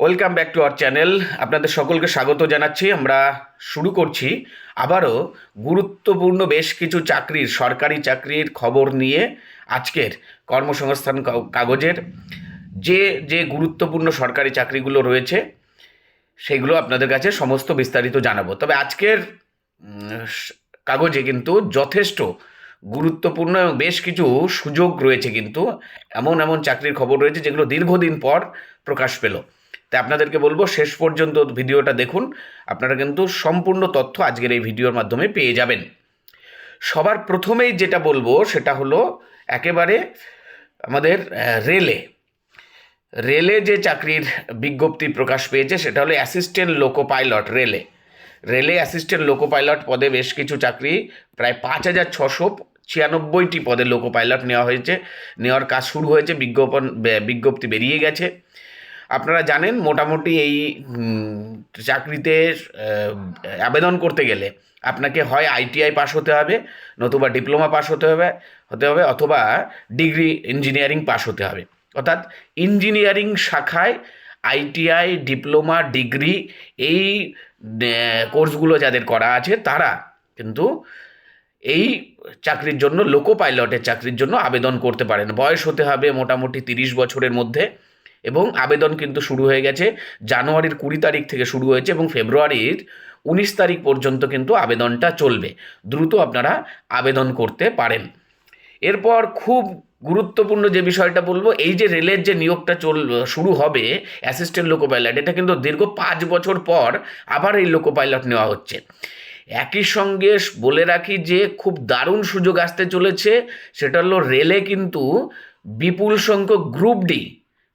Welcome back to our channel. আপনাদের সকলকে স্বাগত জানাচ্ছি। আমরা শুরু করছি আবারও গুরুত্বপূর্ণ বেশ কিছু চাকরির, সরকারি চাকরির খবর নিয়ে আজকের কর্মসংস্থান কাগজের। যে যে গুরুত্বপূর্ণ সরকারি চাকরিগুলো রয়েছে, সেগুলো আপনাদের কাছে সমস্ত বিস্তারিত জানাব। তবে আজকের কাগজে কিন্তু যথেষ্ট গুরুত্বপূর্ণ এবং বেশ কিছু সুযোগ রয়েছে কিন্তু, এমন এমন চাকরির খবর রয়েছে যেগুলো দীর্ঘদিন পর প্রকাশ পেল। তাই আপনাদেরকে বলব, শেষ পর্যন্ত ভিডিওটা দেখুন। আপনারা কিন্তু সম্পূর্ণ তথ্য আজকের এই ভিডিওর মাধ্যমে পেয়ে যাবেন। সবার প্রথমেই যেটা বলব, সেটা হলো একেবারে আমাদের রেলে। রেলে যে চাকরির বিজ্ঞপ্তি প্রকাশ পেয়েছে, সেটা হলো অ্যাসিস্ট্যান্ট লোকো পাইলট রেলে। রেলে অ্যাসিস্ট্যান্ট লোকো পাইলট পদে বেশ কিছু চাকরি, প্রায় পাঁচ হাজার ছশো ছিয়ানব্বইটি পদে লোকো পাইলট নেওয়া হয়েছে। নেওয়ার কাজ শুরু হয়েছে, বিজ্ঞাপন বিজ্ঞপ্তি বেরিয়ে গেছে। আপনারা জানেন মোটামুটি এই চাকরিতে আবেদন করতে গেলে আপনাকে হয় আইটিআই পাস হতে হবে, নতুবা ডিপ্লোমা পাস হতে হবে হতে হবে, অথবা ডিগ্রি ইঞ্জিনিয়ারিং পাস হতে হবে। অর্থাৎ ইঞ্জিনিয়ারিং শাখায় আইটিআই, ডিপ্লোমা, ডিগ্রি এই কোর্সগুলো যাদের করা আছে, তারা কিন্তু এই চাকরির জন্য, লোকো পাইলটের চাকরির জন্য আবেদন করতে পারেন। বয়স হতে হবে মোটামুটি তিরিশ বছরের মধ্যে। এবং আবেদন কিন্তু শুরু হয়ে গেছে। জানুয়ারির কুড়ি তারিখ থেকে শুরু হয়েছে এবং ফেব্রুয়ারির উনিশ তারিখ পর্যন্ত কিন্তু আবেদনটা চলবে। দ্রুত আপনারা আবেদন করতে পারেন। এরপর খুব গুরুত্বপূর্ণ যে বিষয়টা বলব, এই যে রেলের যে নিয়োগটা চল, শুরু হবে অ্যাসিস্ট্যান্ট লোকো পাইলট এটা কিন্তু দীর্ঘ পাঁচ বছর পর আবার এই লোকো পাইলট নেওয়া হচ্ছে। একই সঙ্গে বলে রাখি যে খুব দারুণ সুযোগ আসতে চলেছে, সেটা হলো রেলে কিন্তু বিপুল সংখ্যক গ্রুপ ডি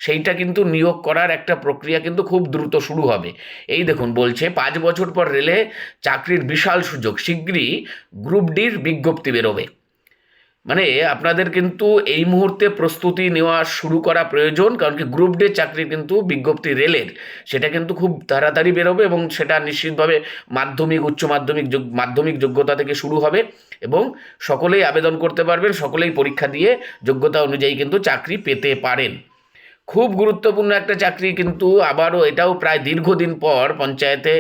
সেইটা কিন্তু নিয়োগ করার একটা প্রক্রিয়া কিন্তু খুব দ্রুত শুরু হবে। এই দেখুন, বলছে পাঁচ বছর পর রেলে চাকরির বিশাল সুযোগ শীঘ্রই গ্রুপ ডির বিজ্ঞপ্তি বেরোবে। মানে আপনাদের কিন্তু এই মুহূর্তে প্রস্তুতি নেওয়া শুরু করা প্রয়োজন, কারণ কি গ্রুপ ডে চাকরির কিন্তু বিজ্ঞপ্তি রেলের, সেটা কিন্তু খুব তাড়াতাড়ি বেরোবে এবং সেটা নিশ্চিতভাবে মাধ্যমিক, উচ্চ মাধ্যমিক মাধ্যমিক যোগ্যতা থেকে শুরু হবে এবং সকলেই আবেদন করতে পারবেন, সকলেই পরীক্ষা দিয়ে যোগ্যতা অনুযায়ী কিন্তু চাকরি পেতে পারেন। খুব গুরুত্বপূর্ণ একটা চাকরি, কিন্তু আবারও এটাও প্রায় দীর্ঘদিন পর পঞ্চায়েতে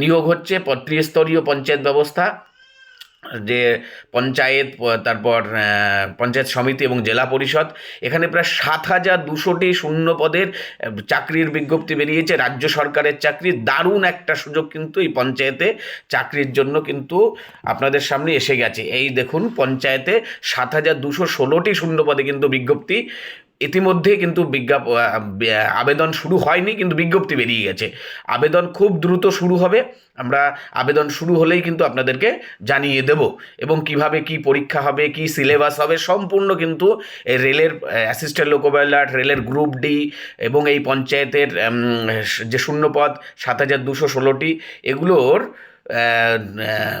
নিয়োগ হচ্ছে ত্রিস্তরীয় পঞ্চায়েত ব্যবস্থা, যে পঞ্চায়েত, তারপর পঞ্চায়েত সমিতি এবং জেলা পরিষদ। এখানে প্রায় সাত হাজার দুশোটি শূন্য পদের চাকরির বিজ্ঞপ্তি বেরিয়েছে। রাজ্য সরকারের চাকরি, দারুণ একটা সুযোগ কিন্তু এই পঞ্চায়েতে চাকরির জন্য কিন্তু আপনাদের সামনে এসে গেছে। এই দেখুন, পঞ্চায়েতে সাত হাজার দুশো ষোলোটি শূন্য পদে কিন্তু বিজ্ঞপ্তি। ইতিমধ্যে কিন্তু বিজ্ঞাপ আবেদন শুরু হয়নি, কিন্তু বিজ্ঞপ্তি বেরিয়ে গেছে। আবেদন খুব দ্রুত শুরু হবে। আমরা আবেদন শুরু হলেই কিন্তু আপনাদেরকে জানিয়ে দেব। এবং কীভাবে কি পরীক্ষা হবে, কি সিলেবাস হবে, সম্পূর্ণ কিন্তু রেলের অ্যাসিস্ট্যান্ট লোকোপাইলট রেলের গ্রুপ ডি এবং এই পঞ্চায়েতের যে শূন্যপদ সাত হাজার দুশো ষোলোটি, এগুলোর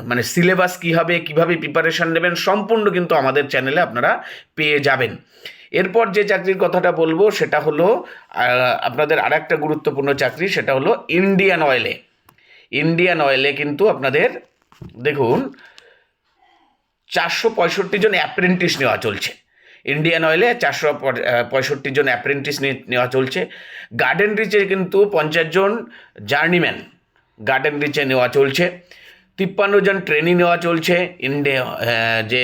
মানে সিলেবাস কী হবে, কীভাবে প্রিপারেশান নেবেন, সম্পূর্ণ কিন্তু আমাদের চ্যানেলে আপনারা পেয়ে যাবেন। এরপর যে চাকরির কথাটা বলব, সেটা হলো আপনাদের আর একটা গুরুত্বপূর্ণ চাকরি, সেটা হলো ইন্ডিয়ান অয়েলে ইন্ডিয়ান অয়েলে কিন্তু আপনাদের, দেখুন, চারশো পঁয়ষট্টি জন অ্যাপ্রেন্টিস নেওয়া চলছে। ইন্ডিয়ান অয়েলে চারশো পঁয়ষট্টি জন অ্যাপ্রেন্টিস নেওয়া চলছে। গার্ডেন রিচে কিন্তু পঞ্চাশ জন জার্নিম্যান গার্ডেন রিচে নেওয়া চলছে। তিপ্পান্ন জন ট্রেনিং নেওয়া চলছে ইন্ডিয়া যে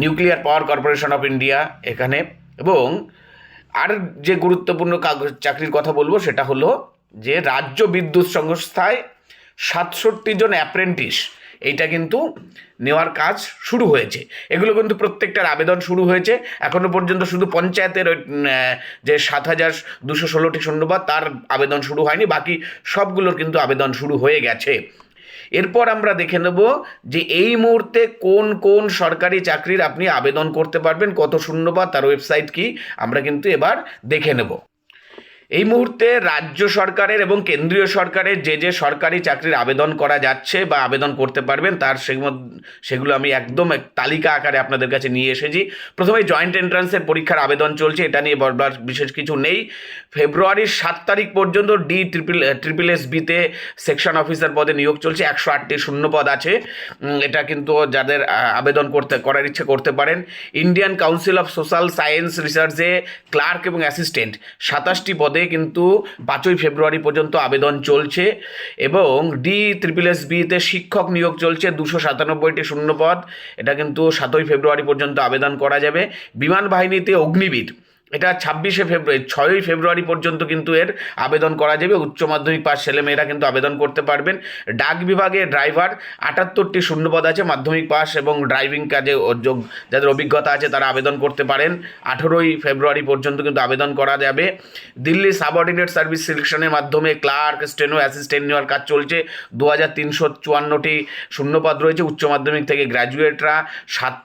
nuclear power corporation of India এখানে। এবং আর যে গুরুত্বপূর্ণ চাকরির কথা বলব, সেটা হলো যে রাজ্য বিদ্যুৎ সংস্থায় সাতষট্টি জন অ্যাপ্রেন্টিস এইটা কিন্তু নেওয়ার কাজ শুরু হয়েছে। এগুলো কিন্তু প্রত্যেকটার আবেদন শুরু হয়েছে। এখনও পর্যন্ত শুধু পঞ্চায়েতের যে সাত হাজার দুশো ষোলোটি শূন্যবাদ তার আবেদন শুরু হয়নি। বাকি সবগুলোর কিন্তু আবেদন শুরু হয়ে গেছে। এরপর আমরা দেখে নেব যে এই মুহূর্তে কোন কোন সরকারি চাকরির আপনি আবেদন করতে পারবেন, কত শূন্যবাদ তার ওয়েবসাইট কি, আমরা কিন্তু এবার দেখে নেব। এই মুহূর্তে রাজ্য সরকারের এবং কেন্দ্রীয় সরকারের যে যে সরকারি চাকরির আবেদন করা যাচ্ছে বা আবেদন করতে পারবেন, তার সেগুলো আমি একদম এক তালিকা আকারে আপনাদের কাছে নিয়ে এসেছি। প্রথমে জয়েন্ট এন্ট্রান্সের পরীক্ষার আবেদন চলছে, এটা নিয়ে বলবার বিশেষ কিছু নেই। ফেব্রুয়ারির সাত তারিখ পর্যন্ত ডি ট্রিপল ট্রিপল এস বিতে সেকশন অফিসার পদে নিয়োগ চলছে, একশো আটটি শূন্যপদ আছে। এটা কিন্তু যাদের আবেদন করতে, করার ইচ্ছে করতে পারেন। Indian council of social science রিসার্চে clerk এবং অ্যাসিস্ট্যান্ট সাতাশটি পদে কিন্তু পাঁচই ফেব্রুয়ারি পর্যন্ত আবেদন চলছে এবং ডি ত্রিপিল এস বিতে শিক্ষক নিয়োগ চলছে দুশো সাতানব্বইটি শূন্যপদ। এটা কিন্তু সাতই ফেব্রুয়ারি পর্যন্ত আবেদন করা যাবে। বিমান বাহিনীতে অগ্নিবীর। এটা ছাব্বিশে ফেব্রুয়ারি ছয়ই ফেব্রুয়ারি পর্যন্ত কিন্তু এর আবেদন করা যাবে। উচ্চ মাধ্যমিক পাস ছেলেমেয়েরা কিন্তু আবেদন করতে পারবেন। ডাক বিভাগে ড্রাইভার আটাত্তরটি শূন্যপদ আছে, মাধ্যমিক পাস এবং ড্রাইভিং কাজে যোগ, যাদের অভিজ্ঞতা আছে তারা আবেদন করতে পারেন। আঠেরোই ফেব্রুয়ারি পর্যন্ত কিন্তু আবেদন করা যাবে। দিল্লি সাবঅর্ডিনেট সার্ভিস সিলেকশনের মাধ্যমে ক্লার্ক, স্টেনো অ্যাসিস্ট্যান্ট নেওয়ার কাজ চলছে। দু হাজার তিনশো চুয়ান্নটি শূন্যপদ রয়েছে। উচ্চ মাধ্যমিক থেকে গ্র্যাজুয়েটরা সাত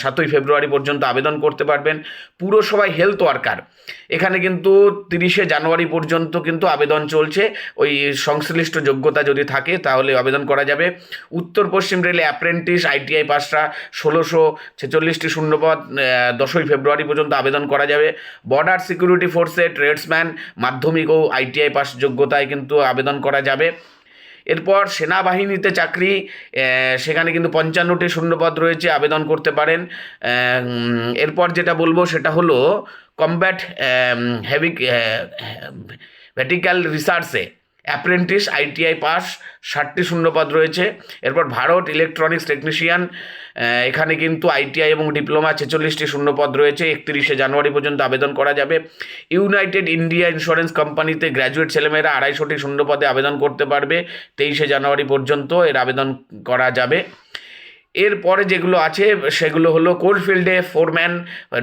সাতই ফেব্রুয়ারি পর্যন্ত আবেদন করতে পারবেন। পুরসভায় হেলথ ওয়ার্কার এখানে কিন্তু তিরিশে জানুয়ারি পর্যন্ত কিন্তু আবেদন চলছে। ওই সংশ্লিষ্ট যোগ্যতা যদি থাকে, তাহলে আবেদন করা যাবে। উত্তর পশ্চিম রেলে অ্যাপ্রেন্টিস আইটিআই পাসরা ষোলোশো ছেচল্লিশটি শূন্যপদ দশই ফেব্রুয়ারি পর্যন্ত আবেদন করা যাবে। বর্ডার সিকিউরিটি ফোর্সে ট্রেডসম্যান মাধ্যমিক ও আইটিআই পাস যোগ্যতায় কিন্তু আবেদন করা যাবে। এরপর সেনাবাহিনীতে চাকরি সেখানে কিন্তু পঞ্চান্নটি শূন্যপদ রয়েছে, আবেদন করতে পারেন। এরপর যেটা বলব সেটা হলো কম্ব্যাট হেভি ভেটিক্যাল রিসার্চে। অ্যাপ্রেন্টিস, আইটিআই পাস, ষাটটি শূন্যপদ রয়েছে। এরপর ভারত ইলেকট্রনিক্স টেকনিশিয়ান এখানে কিন্তু আইটিআই এবং ডিপ্লোমা ছেচল্লিশটি শূন্যপদ রয়েছে। একত্রিশে জানুয়ারি পর্যন্ত আবেদন করা যাবে। ইউনাইটেড ইন্ডিয়া ইন্স্যুরেন্স কোম্পানিতে গ্র্যাজুয়েট ছেলেমেয়েরা আড়াইশোটি শূন্যপদে আবেদন করতে পারবে। তেইশে জানুয়ারি পর্যন্ত এর আবেদন করা যাবে। এরপরে যেগুলো আছে, সেগুলো হলো কোলফিল্ডে ফোরম্যান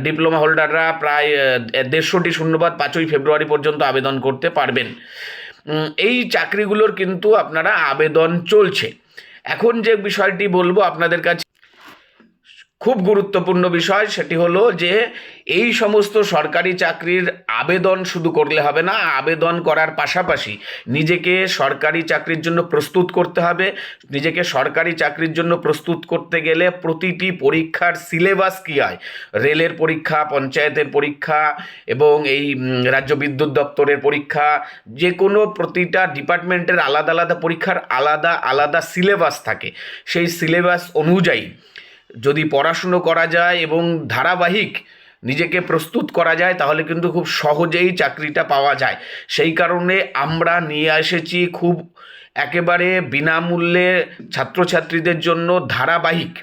ডিপ্লোমা হোল্ডাররা প্রায় দেড়শোটি শূন্যপদ পাঁচই ফেব্রুয়ারি পর্যন্ত আবেদন করতে পারবেন। এই চাকরিগুলোর কিন্তু আপনারা আবেদন চলছে। এখন যে বিষয়টি বলব আপনাদের কাছে খুব গুরুত্বপূর্ণ বিষয় সেটি হলো যে এই সমস্ত সরকারি চাকরির আবেদন শুধু করলে হবে না, আবেদন করার পাশাপাশি নিজেকে সরকারি চাকরির জন্য প্রস্তুত করতে হবে। নিজেকে সরকারি চাকরির জন্য প্রস্তুত করতে গেলে প্রতিটি পরীক্ষার সিলেবাস কী হয়? রেলের পরীক্ষা, পঞ্চায়েতের পরীক্ষা এবং এই রাজ্য বিদ্যুৎ দপ্তরের পরীক্ষা যে কোনো প্রতিটা ডিপার্টমেন্টের আলাদা আলাদা পরীক্ষার আলাদা আলাদা সিলেবাস থাকে। সেই সিলেবাস অনুযায়ী যদি পড়াশুনো করা যায় এবং ধারাবাহিক নিজেকে প্রস্তুত করা যায়, তাহলে কিন্তু খুব সহজেই চাকরিটা পাওয়া যায়। সেই কারণে আমরা নিয়ে এসেছি খুব একেবারে বিনামূল্যে ছাত্রছাত্রীদের জন্য ধারাবাহিক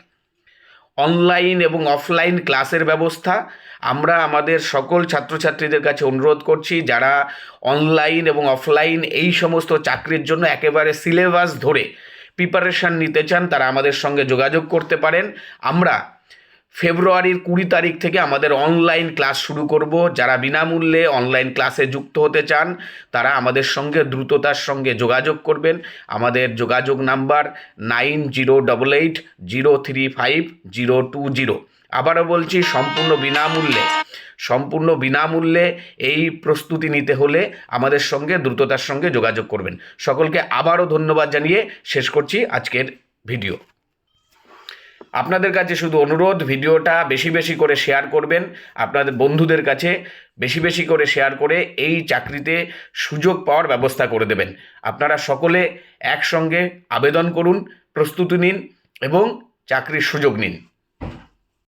অনলাইন এবং অফলাইন ক্লাসের ব্যবস্থা। আমরা আমাদের সকল ছাত্রছাত্রীদের কাছে অনুরোধ করছি, যারা অনলাইন এবং অফলাইন এই সমস্ত চাকরির জন্য একেবারে সিলেবাস ধরে প্রিপারেশান নিতে চান, তারা আমাদের সঙ্গে যোগাযোগ করতে পারেন। আমরা ফেব্রুয়ারির কুড়ি তারিখ থেকে আমাদের অনলাইন ক্লাস শুরু করব। যারা বিনামূল্যে অনলাইন ক্লাসে যুক্ত হতে চান, তারা আমাদের সঙ্গে দ্রুততার সঙ্গে যোগাযোগ করবেন। আমাদের যোগাযোগ number nine zero double eight zero three five zero two zero. আবারও বলছি, সম্পূর্ণ বিনামূল্যে সম্পূর্ণ বিনামূল্যে এই প্রস্তুতি নিতে হলে আমাদের সঙ্গে, দ্রুততার সঙ্গে যোগাযোগ করবেন। সকলকে আবারও ধন্যবাদ জানিয়ে শেষ করছি আজকের ভিডিও। আপনাদের কাছে শুধু অনুরোধ, ভিডিওটা বেশি বেশি করে শেয়ার করবেন, আপনাদের বন্ধুদের কাছে বেশি বেশি করে শেয়ার করে এই চাকরিতে সুযোগ পাওয়ার ব্যবস্থা করে দেবেন। আপনারা সকলে একসঙ্গে আবেদন করুন, প্রস্তুতি নিন এবং চাকরির সুযোগ নিন।